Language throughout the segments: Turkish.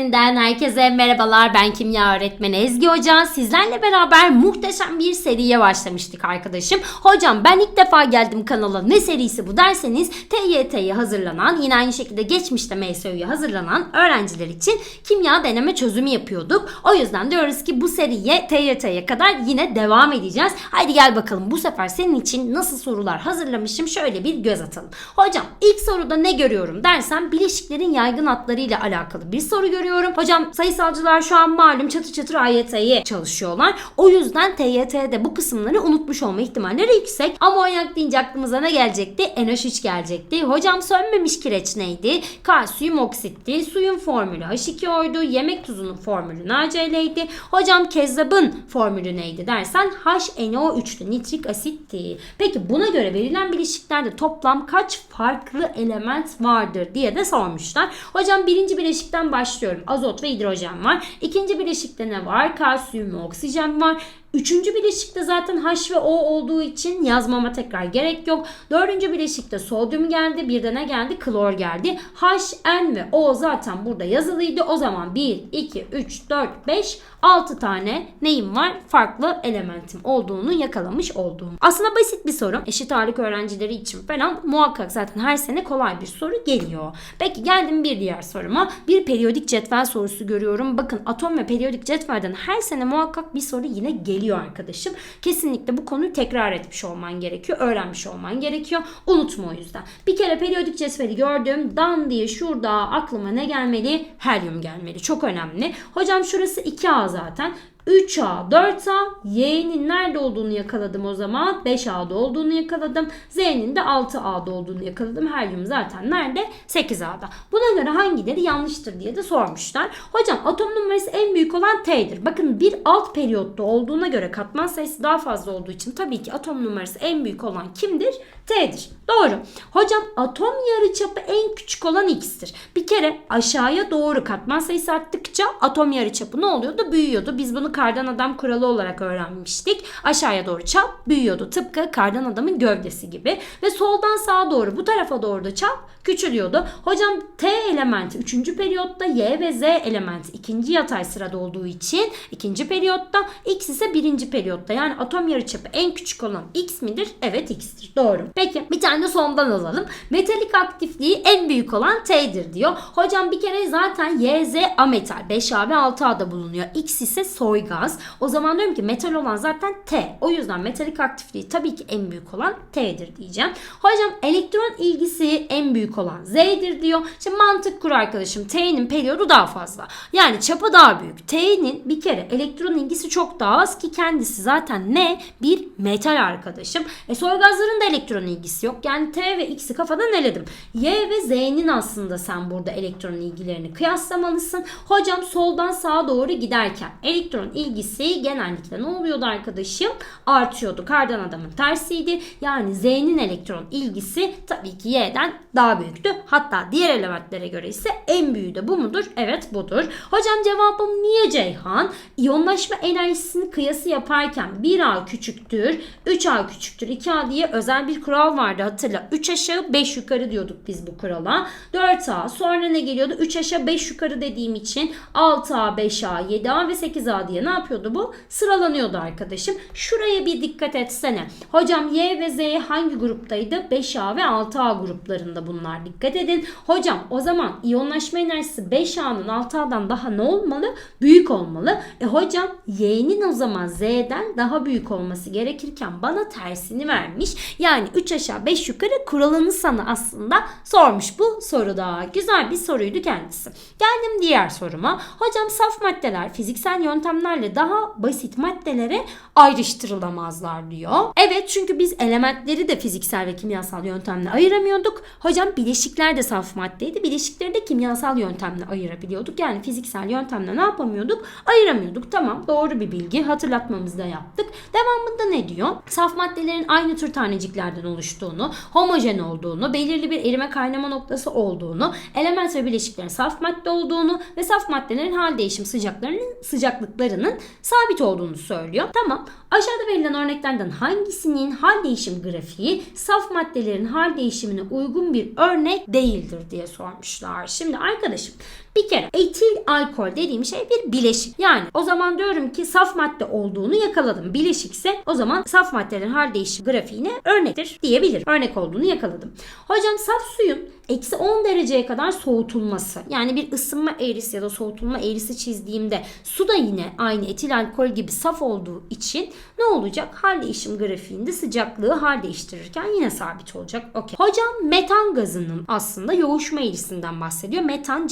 öğretmeninden herkese merhabalar. Ben kimya öğretmeni Ezgi Hoca. Sizlerle beraber muhteşem bir seriye başlamıştık arkadaşım. Hocam ben ilk defa geldim kanala. Ne serisi bu derseniz TYT'ye hazırlanan yine aynı şekilde geçmişte MSÜ'ye hazırlanan öğrenciler için kimya deneme çözümü yapıyorduk. O yüzden diyoruz ki bu seriye TYT'ye kadar yine devam edeceğiz. Haydi gel bakalım bu sefer senin için nasıl sorular hazırlamışım şöyle bir göz atalım. Hocam ilk soruda ne görüyorum dersen bileşiklerin yaygın hatlarıyla alakalı bir soru görüyorum. Hocam sayısalcılar şu an malum çatır çatır AYT'ye çalışıyorlar. O yüzden TYT'de bu kısımları unutmuş olma ihtimalleri yüksek. Amonyak deyince aklımıza ne gelecekti? NH3 gelecekti. Hocam sönmemiş kireç neydi? Kalsiyum oksitti. Suyun formülü H2O'ydu. Yemek tuzunun formülü NaCl'ydi. Hocam kezzabın formülü neydi dersen HNO3'tü. Nitrik asitti. Peki buna göre verilen bileşiklerde toplam kaç farklı element vardır diye de sormuşlar. Hocam birinci bileşikten başlıyorum. Azot ve hidrojen var. İkinci bileşikte ne var? Kalsiyum ve oksijen var. Üçüncü bileşikte zaten H ve O olduğu için yazmama tekrar gerek yok. Dördüncü bileşikte sodyum geldi. Bir de ne geldi? Klor geldi. H, N ve O zaten burada yazılıydı. O zaman 1, 2, 3, 4, 5, 6 tane neyim var? Farklı elementim olduğunu yakalamış olduğum. Aslında basit bir soru. Eşit ağırlık öğrencileri için falan muhakkak zaten her sene kolay bir soru geliyor. Peki geldim bir diğer soruma. Bir periyodik cetvel sorusu görüyorum. Bakın atom ve periyodik cetvelden her sene muhakkak bir soru yine geliyor arkadaşım. Kesinlikle bu konuyu tekrar etmiş olman gerekiyor. Öğrenmiş olman gerekiyor. Unutma o yüzden. Bir kere periyodik cetveli gördüm. Dan diye şurada aklıma ne gelmeli? Helyum gelmeli. Çok önemli. Hocam şurası 2A zaten. 3A, 4A, Y'nin nerede olduğunu yakaladım o zaman. 5A'da olduğunu yakaladım. Z'nin de 6A'da olduğunu yakaladım. Helyum zaten nerede? 8A'da. Buna göre hangileri yanlıştır diye de sormuşlar. Hocam atom numarası en büyük olan T'dir. Bakın bir alt periyotta olduğuna göre katman sayısı daha fazla olduğu için tabii ki atom numarası en büyük olan kimdir? T'dir. Doğru. Hocam atom yarıçapı en küçük olan X'tir. Bir kere aşağıya doğru katman sayısı arttıkça atom yarıçapı ne oluyordu? Büyüyordu. Biz bunu kardan adam kuralı olarak öğrenmiştik. Aşağıya doğru çap büyüyordu. Tıpkı kardan adamın gövdesi gibi. Ve soldan sağa doğru bu tarafa doğru da çap küçülüyordu. Hocam T elementi 3. periyotta Y ve Z elementi 2. yatay sırada olduğu için 2. periyotta X ise 1. periyotta. Yani atom yarıçapı en küçük olan X midir? Evet X'tir. Doğru. Peki bir tane sondan alalım. Metalik aktifliği en büyük olan T'dir diyor. Hocam bir kere zaten Y, Z ametal. 5A ve 6A'da bulunuyor. X ise soy gaz. O zaman diyorum ki metal olan zaten T. O yüzden metalik aktifliği tabii ki en büyük olan T'dir diyeceğim. Hocam elektron ilgisi en büyük olan Z'dir diyor. Şimdi mantık kur arkadaşım. T'nin periyodu daha fazla. Yani çapı daha büyük. T'nin bir kere elektron ilgisi çok daha az ki kendisi zaten ne? Bir metal arkadaşım. E soy gazların da elektron ilgisi yok. Yani T ve X'i kafadan eledim. Y ve Z'nin aslında sen burada elektron ilgilerini kıyaslamalısın. Hocam soldan sağa doğru giderken elektron ilgisi genellikle ne oluyordu arkadaşım? Artıyordu. Kardan adamın tersiydi. Yani Z'nin elektron ilgisi tabii ki Y'den daha büyüktü. Hatta diğer elementlere göre ise en büyüğü de bu mudur? Evet budur. Hocam cevabım niye Ceyhan? İyonlaşma enerjisini kıyası yaparken 1A küçüktür, 3A küçüktür, 2A diye özel bir kural vardı hatırla. 3 aşağı 5 yukarı diyorduk biz bu kurala. 4A sonra ne geliyordu? 3 aşağı 5 yukarı dediğim için 6A, 5A, 7A ve 8A diye ne yapıyordu bu? Sıralanıyordu arkadaşım. Şuraya bir dikkat etsene. Hocam Y ve Z hangi gruptaydı? 5A ve 6A gruplarında bunlar. Dikkat edin. Hocam o zaman iyonlaşma enerjisi 5A'nın 6A'dan daha ne olmalı? Büyük olmalı. E hocam Y'nin o zaman Z'den daha büyük olması gerekirken bana tersini vermiş. Yani 3 aşağı 5 yukarı kuralını sana aslında sormuş bu soruda. Güzel bir soruydu kendisi. Geldim diğer soruma. Hocam saf maddeler fiziksel yöntemlerle daha basit maddelere ayrıştırılamazlar diyor. Evet çünkü biz elementleri de fiziksel ve kimyasal yöntemle ayıramıyorduk. Hocam bileşikler de saf maddeydi. Bileşikleri de kimyasal yöntemle ayırabiliyorduk. Yani fiziksel yöntemle ne yapamıyorduk? Ayıramıyorduk. Tamam doğru bir bilgi. Hatırlatmamızı da yaptık. Devamında ne diyor? Saf maddelerin aynı tür taneciklerden oluştuğunu, homojen olduğunu, belirli bir erime kaynama noktası olduğunu, element ve bileşiklerin saf madde olduğunu ve saf maddelerin hal değişim sıcaklarının sıcaklıklarının sıcaklığının sabit olduğunu söylüyor. Tamam. Aşağıda verilen örneklerden hangisinin hal değişim grafiği saf maddelerin hal değişimine uygun bir örnek değildir diye sormuşlar. Şimdi arkadaşım bir kere etil alkol dediğim şey bir bileşik. Yani o zaman diyorum ki saf madde olduğunu yakaladım. Bileşikse o zaman saf maddelerin hal değişim grafiğine örnektir diyebilirim. Örnek olduğunu yakaladım. Hocam saf suyun eksi 10 dereceye kadar soğutulması. Yani bir ısınma eğrisi ya da soğutulma eğrisi çizdiğimde su da yine aynı etil alkol gibi saf olduğu için ne olacak? Hal değişim grafiğinde sıcaklığı hal değiştirirken yine sabit olacak. Okey. Hocam metan gazının aslında yoğuşma eğrisinden bahsediyor. Metan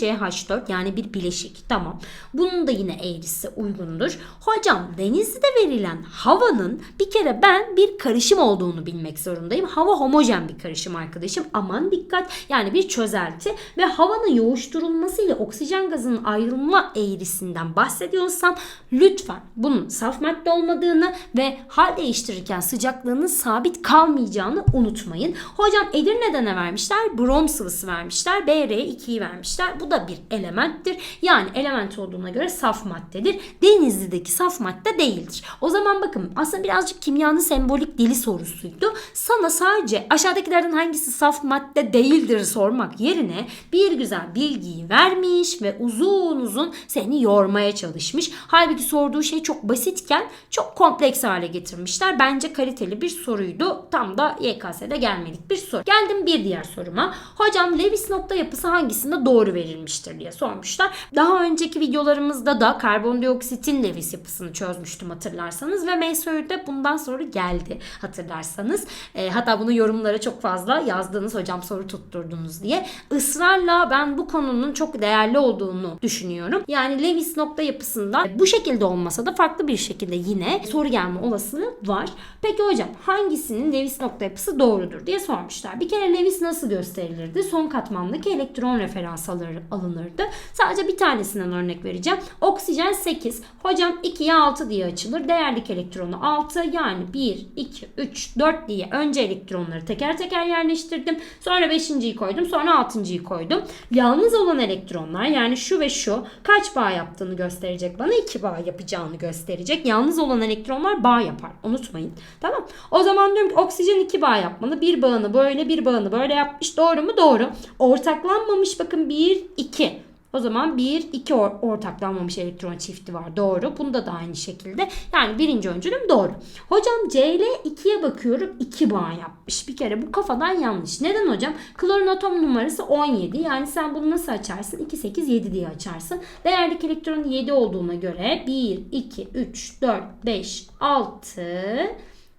CH4 yani bir bileşik. Tamam. Bunun da yine eğrisi uygundur. Hocam denizde verilen havanın bir kere ben bir karışım olduğunu bilmek zorundayım. Hava homojen bir karışım arkadaşım. Aman dikkat. Yani bir çözelti ve havanın yoğuşturulması ile oksijen gazının ayrılma eğrisinden bahsediyorsam lütfen bunun saf madde olmadığını ve hal değiştirirken sıcaklığının sabit kalmayacağını unutmayın. Hocam Edirne'de ne vermişler? Brom sıvısı vermişler. BR2'yi vermişler. Bu da bir elementtir. Yani element olduğuna göre saf maddedir. Denizli'deki saf madde değildir. O zaman bakın aslında birazcık kimyanın sembolik dili sorusuydu. Sana sadece aşağıdakilerden hangisi saf madde değildir sormak yerine bir güzel bilgiyi vermiş ve uzun uzun seni yormaya çalışmış. Halbuki sorduğu şey çok basitken çok kompleks hale getirmişler. Bence kaliteli bir soruydu. Tam da YKS'de gelmedik bir soru. Geldim bir diğer soruma. Hocam Lewis nokta yapısı hangisinde doğru verilmiştir diye sormuşlar. Daha önceki videolarımızda da karbondioksitin Lewis yapısını çözmüştüm hatırlarsanız ve MSÖ'de de bundan sonra geldi hatırlarsanız. E, hatta bunu yorumlara çok fazla yazdığınız hocam soru tutturdunuz diye. Israrla ben bu konunun çok değerli olduğunu düşünüyorum. Yani Lewis nokta yapısında bu şekilde olmasa da farklı bir şekilde yine soru gelme olasılığı var. Peki hocam hangisinin Lewis nokta yapısı doğrudur diye sormuşlar. Bir kere Lewis nasıl gösterilirdi? Son katmandaki elektron referans alır- alınırdı. Sadece bir tanesinden örnek vereceğim. Oksijen 8. Hocam 2'ye 6 diye açılır. Değerlik elektronu 6. Yani 1, 2, 3, 4 diye önce elektronları teker teker yerleştirdim. Sonra 5.yi koydum. Sonra 6.yı koydum. Yalnız olan elektronlar yani şu ve şu kaç bağ yaptığını gösterecek bana. 2 bağ yapacağını gösterecek. Yalnız olan elektronlar bağ yapar. Unutmayın. Tamam. O zaman diyorum ki oksijen 2 bağ yapmalı. Bir bağını böyle bir bağını böyle yapmış. Doğru mu? Doğru. Ortaklanmamış bakın 1, 2. O zaman 1, 2 or- ortaklanmamış elektron çifti var. Doğru. Bunda da aynı şekilde. Yani birinci öncülüm doğru. Hocam CL 2'ye bakıyorum. 2 bağ yapmış. Bir kere bu kafadan yanlış. Neden hocam? Klorun atom numarası 17. Yani sen bunu nasıl açarsın? 2, 8, 7 diye açarsın. Değerlik elektronun 7 olduğuna göre 1, 2, 3, 4, 5, 6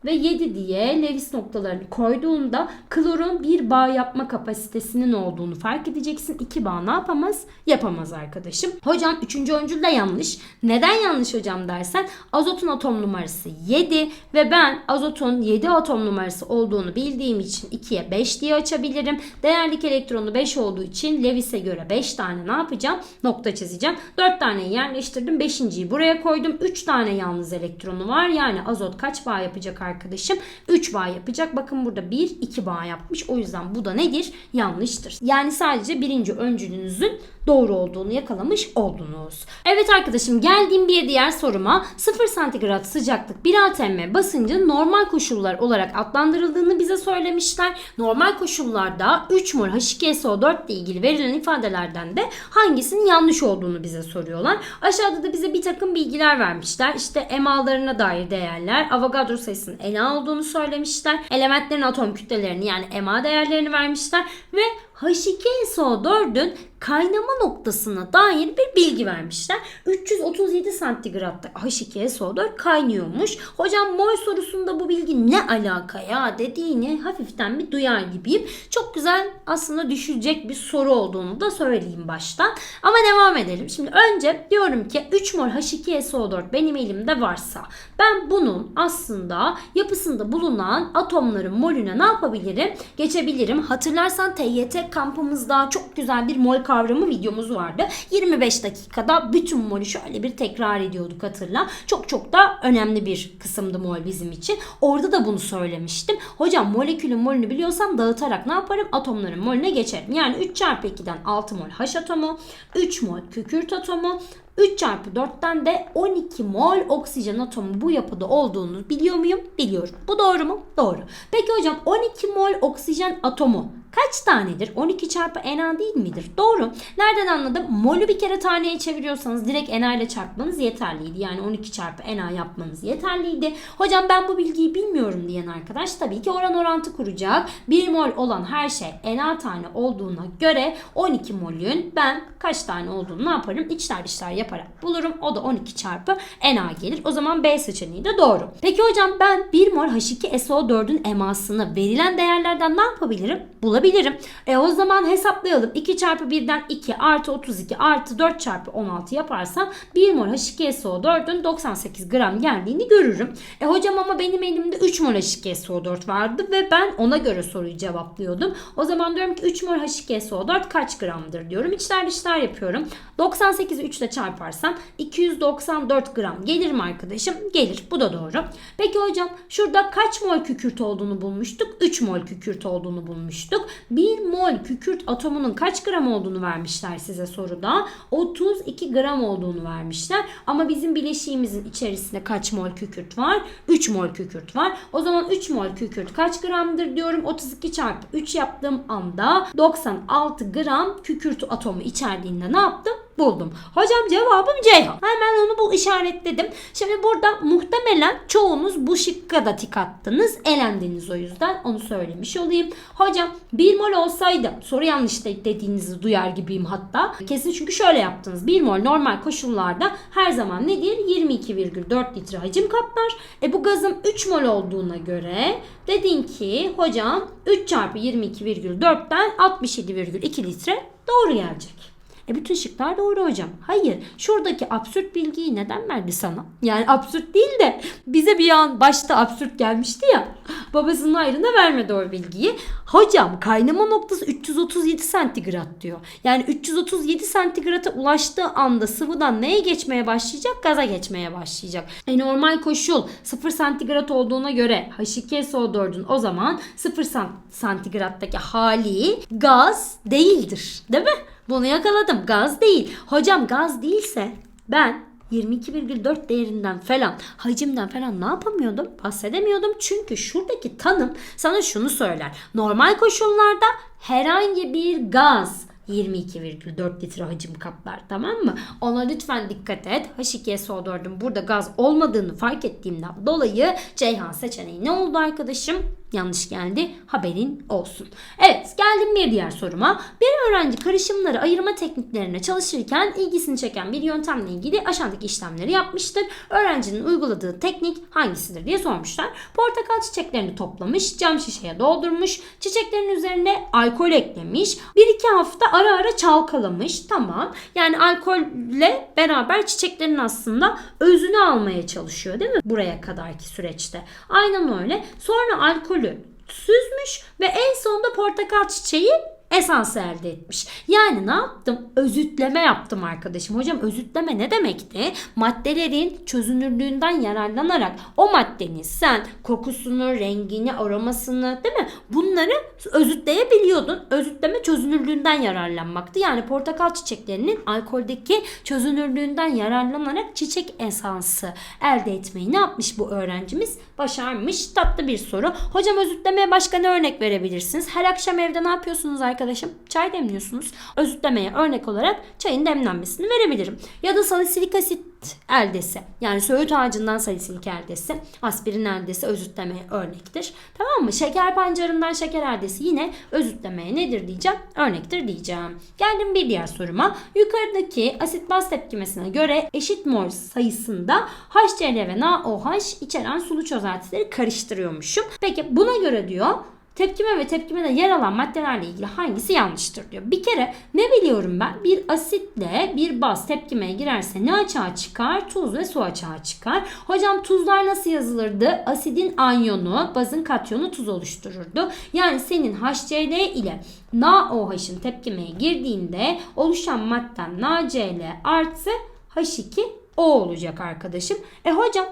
ve 7 diye Lewis noktalarını koyduğunda klorun bir bağ yapma kapasitesinin olduğunu fark edeceksin. 2 bağ ne yapamaz? Yapamaz arkadaşım. Hocam 3. öncül de yanlış. Neden yanlış hocam dersen azotun atom numarası 7 ve ben azotun 7 atom numarası olduğunu bildiğim için 2'ye 5 diye açabilirim. Değerlik elektronu 5 olduğu için Lewis'e göre 5 tane ne yapacağım? Nokta çizeceğim. 4 taneyi yerleştirdim. 5.yi buraya koydum. 3 tane yalnız elektronu var. Yani azot kaç bağ yapacak arkadaşım? 3 bağ yapacak. Bakın burada 1, 2 bağ yapmış. O yüzden bu da nedir? Yanlıştır. Yani sadece birinci öncülünüzün doğru olduğunu yakalamış oldunuz. Evet arkadaşım geldiğim bir diğer soruma 0 santigrat sıcaklık 1 atm basıncın normal koşullar olarak adlandırıldığını bize söylemişler. Normal koşullarda 3 mol H2SO4 ile ilgili verilen ifadelerden de hangisinin yanlış olduğunu bize soruyorlar. Aşağıda da bize bir takım bilgiler vermişler. İşte emalarına dair değerler, Avogadro sayısının Na olduğunu söylemişler. Elementlerin atom kütlelerini yani ema değerlerini vermişler ve H2SO4'ün kaynama noktasına dair bir bilgi vermişler. 337 santigratta H2SO4 kaynıyormuş. Hocam mol sorusunda bu bilgi ne alaka ya dediğini hafiften bir duyar gibiyim. Çok güzel aslında düşecek bir soru olduğunu da söyleyeyim baştan. Ama devam edelim. Şimdi önce diyorum ki 3 mol H2SO4 benim elimde varsa ben bunun aslında yapısında bulunan atomların molüne ne yapabilirim? Geçebilirim. Hatırlarsan TYT kampımızda çok güzel bir mol kavramı videomuz vardı. 25 dakikada bütün molü şöyle bir tekrar ediyorduk hatırla. Çok çok da önemli bir kısımdı mol bizim için. Orada da bunu söylemiştim. Hocam molekülün molünü biliyorsam dağıtarak ne yaparım? Atomların molüne geçerim. Yani 3 çarpı 2'den 6 mol H atomu, 3 mol kükürt atomu, 3 çarpı 4'ten de 12 mol oksijen atomu bu yapıda olduğunu biliyor muyum? Biliyorum. Bu doğru mu? Doğru. Peki hocam 12 mol oksijen atomu kaç tanedir? 12 çarpı Na değil midir? Doğru. Nereden anladım? Molü bir kere taneye çeviriyorsanız direkt Na ile çarpmanız yeterliydi. Yani 12 çarpı Na yapmanız yeterliydi. Hocam ben bu bilgiyi bilmiyorum diyen arkadaş tabii ki oran orantı kuracak. 1 mol olan her şey Na tane olduğuna göre 12 molün ben kaç tane olduğunu ne yaparım? İçler dışlar yaparak bulurum. O da 12 çarpı Na gelir. O zaman B seçeneği de doğru. Peki hocam ben 1 mol H2SO4'ün emasını verilen değerlerden ne yapabilirim? Bulabilirim. E o zaman hesaplayalım. 2 çarpı 1'den 2 artı 32 artı 4 çarpı 16 yaparsam 1 mol H2SO4'ün 98 gram geldiğini görürüm. E hocam ama benim elimde 3 mol H2SO4 vardı ve ben ona göre soruyu cevaplıyordum. O zaman diyorum ki 3 mol H2SO4 kaç gramdır diyorum. İçler dışlar yapıyorum. 98'i 3 ile çarparsam 294 gram gelir mi arkadaşım? Gelir. Bu da doğru. Peki hocam şurada kaç mol kükürt olduğunu bulmuştuk? 3 mol kükürt olduğunu bulmuştuk. 1 mol kükürt atomunun kaç gram olduğunu vermişler size soruda. 32 gram olduğunu vermişler. Ama bizim bileşiğimizin içerisinde kaç mol kükürt var? 3 mol kükürt var. O zaman 3 mol kükürt kaç gramdır diyorum. 32 çarpı 3 yaptığım anda 96 gram kükürt atomu içerdiğinde ne yaptım? Buldum. Hocam cevabım Ceyhan. Hemen onu bu işaretledim. Şimdi burada muhtemelen çoğunuz bu şıkka da tik attınız. Elendiniz o yüzden onu söylemiş olayım. Hocam 1 mol olsaydı soru yanlış de- dediğinizi duyar gibiyim hatta. Kesin çünkü şöyle yaptınız. 1 mol normal koşullarda her zaman nedir? 22,4 litre hacim kaplar. E bu gazın 3 mol olduğuna göre dedin ki hocam 3 çarpı 22,4'ten 67,2 litre doğru gelecek. E bütün şıklar doğru hocam. Hayır. Şuradaki absürt bilgiyi neden verdi sana? Yani absürt değil de bize bir an başta absürt gelmişti ya. Babasının ayrına vermedi o bilgiyi. Hocam kaynama noktası 337 santigrat diyor. Yani 337 santigrata ulaştığı anda sıvıdan neye geçmeye başlayacak? Gaza geçmeye başlayacak. E normal koşul 0 santigrat olduğuna göre H2SO4'ün o zaman 0 san- santigrattaki hali gaz değildir. Değil mi? Bunu yakaladım. Gaz değil. Hocam gaz değilse ben 22,4 değerinden falan hacimden falan ne yapamıyordum? Bahsedemiyordum. Çünkü şuradaki tanım sana şunu söyler. Normal koşullarda herhangi bir gaz 22,4 litre hacim kaplar tamam mı? Ona lütfen dikkat et. H2SO4'ün burada gaz olmadığını fark ettiğimden dolayı Ceyhan seçeneği ne oldu arkadaşım? Yanlış geldi. Haberin olsun. Evet geldim bir diğer soruma. Bir öğrenci karışımları ayırma tekniklerine çalışırken ilgisini çeken bir yöntemle ilgili aşağıdaki işlemleri yapmıştır. Öğrencinin uyguladığı teknik hangisidir diye sormuşlar. Portakal çiçeklerini toplamış, cam şişeye doldurmuş, çiçeklerin üzerine alkol eklemiş. Bir iki hafta ara ara çalkalamış. Tamam. Yani alkolle beraber çiçeklerin aslında özünü almaya çalışıyor değil mi? Buraya kadarki süreçte. Aynen öyle. Sonra alkolü süzmüş ve en sonunda portakal çiçeği esans elde etmiş. Yani ne yaptım? Özütleme yaptım arkadaşım. Hocam özütleme ne demekti? Maddelerin çözünürlüğünden yararlanarak o maddenin sen kokusunu, rengini, aromasını değil mi? Bunları özütleyebiliyordun. Özütleme çözünürlüğünden yararlanmaktı. Yani portakal çiçeklerinin alkoldeki çözünürlüğünden yararlanarak çiçek esansı elde etmeyi ne yapmış bu öğrencimiz? Başarmış. Tatlı bir soru. Hocam özütlemeye başka ne örnek verebilirsiniz? Her akşam evde ne yapıyorsunuz arkadaşım? Çay demliyorsunuz. Özütlemeye örnek olarak çayın demlenmesini verebilirim. Ya da salisilik asit eldesi. Yani söğüt ağacından salisilik eldesi. Aspirin eldesi özütlemeye örnektir. Tamam mı? Şeker pancarından şeker eldesi yine özütlemeye nedir diyeceğim? Örnektir diyeceğim. Geldim bir diğer soruma. Yukarıdaki asit baz tepkimesine göre eşit mol sayısında HCl ve NaOH içeren sulu çözeltileri karıştırıyormuşum. Peki buna göre diyor Tepkime ve tepkimede yer alan maddelerle ilgili hangisi yanlıştır diyor. Bir kere ne biliyorum ben? Bir asitle bir baz tepkimeye girerse ne açığa çıkar? Tuz ve su açığa çıkar. Hocam tuzlar nasıl yazılırdı? Asidin anyonu, bazın katyonu tuz oluştururdu. Yani senin HCl ile NaOH'ın tepkimeye girdiğinde oluşan madden NaCl artı H2O olacak arkadaşım. E hocam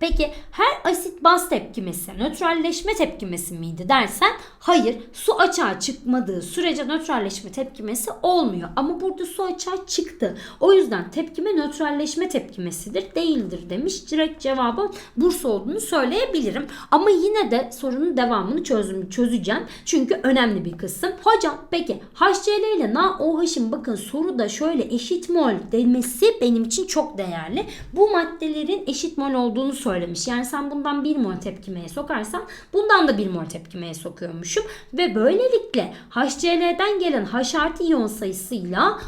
Peki her asit baz tepkimesi nötralleşme tepkimesi miydi dersen hayır su açığa çıkmadığı sürece nötralleşme tepkimesi olmuyor. Ama burada su açığa çıktı. O yüzden tepkime nötralleşme tepkimesidir değildir demiş. Direkt cevabın burs olduğunu söyleyebilirim. Ama yine de sorunun devamını çözüm, çözeceğim. Çünkü önemli bir kısım. Hocam peki HCl ile NaOH'ın bakın soruda şöyle eşit mol demesi benim için çok değerli. Bu maddelerin eşit mol olduğunu söylemiş. Yani sen bundan 1 mol tepkimeye sokarsan bundan da 1 mol tepkimeye sokuyormuşum. Ve böylelikle HCl'den gelen H artı iyon sayısıyla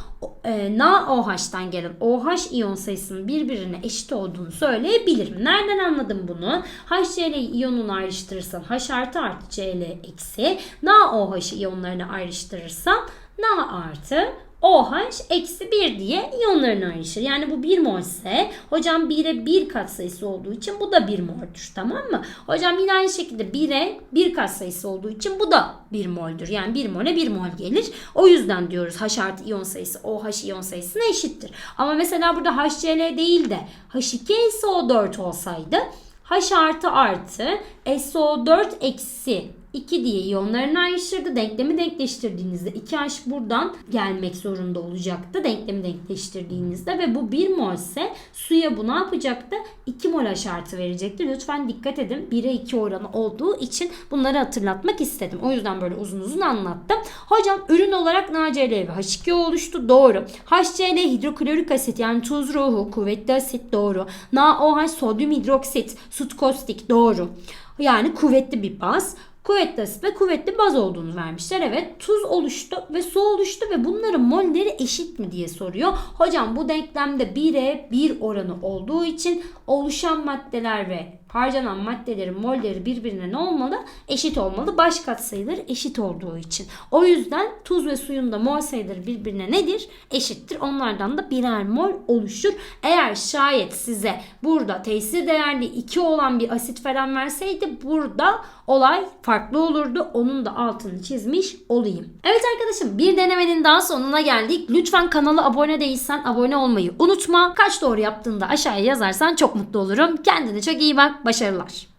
e, NaOH'tan gelen OH iyon sayısının birbirine eşit olduğunu söyleyebilirim. Nereden anladım bunu? HCl iyonunu ayrıştırırsan H artı artı Cl eksi NaOH iyonlarını ayrıştırırsan Na artı OH eksi 1 diye iyonlarını ayrışır. Yani bu 1 mol ise hocam 1'e 1 katsayısı olduğu için bu da 1 mol'dür tamam mı? Hocam yine aynı şekilde 1'e 1 katsayısı olduğu için bu da 1 mol'dür. Yani 1 mole 1 mol gelir. O yüzden diyoruz H artı iyon sayısı OH iyon sayısına eşittir. Ama mesela burada HCl değil de H2SO4 olsaydı H artı artı SO4 eksi 2 diye iyonlarını ayrıştırdı. Denklemi denkleştirdiğinizde 2H buradan gelmek zorunda olacaktı. Denklemi denkleştirdiğinizde ve bu 1 mol ise suya bu ne yapacaktı? 2 mol H artı verecekti. Lütfen dikkat edin. 1'e 2 oranı olduğu için bunları hatırlatmak istedim. O yüzden böyle uzun uzun anlattım. Hocam ürün olarak NaCl ve H2O oluştu. Doğru. HCl hidroklorik asit yani tuz ruhu, kuvvetli asit doğru. NaOH sodyum hidroksit, sut kostik doğru. Yani kuvvetli bir baz kuvvetli asit ve kuvvetli baz olduğunu vermişler. Evet tuz oluştu ve su oluştu ve bunların molleri eşit mi diye soruyor. Hocam bu denklemde 1'e 1 oranı olduğu için oluşan maddeler ve harcanan maddelerin molleri birbirine ne olmalı? Eşit olmalı. Baş katsayıları eşit olduğu için. O yüzden tuz ve suyun da mol sayıları birbirine nedir? Eşittir. Onlardan da birer mol oluşur. Eğer şayet size burada tesir değerli 2 olan bir asit falan verseydi burada olay farklı olurdu. Onun da altını çizmiş olayım. Evet arkadaşım bir denemenin daha sonuna geldik. Lütfen kanala abone değilsen abone olmayı unutma. Kaç doğru yaptığında aşağıya yazarsan çok mutlu olurum. Kendine çok iyi bak. Başarılar.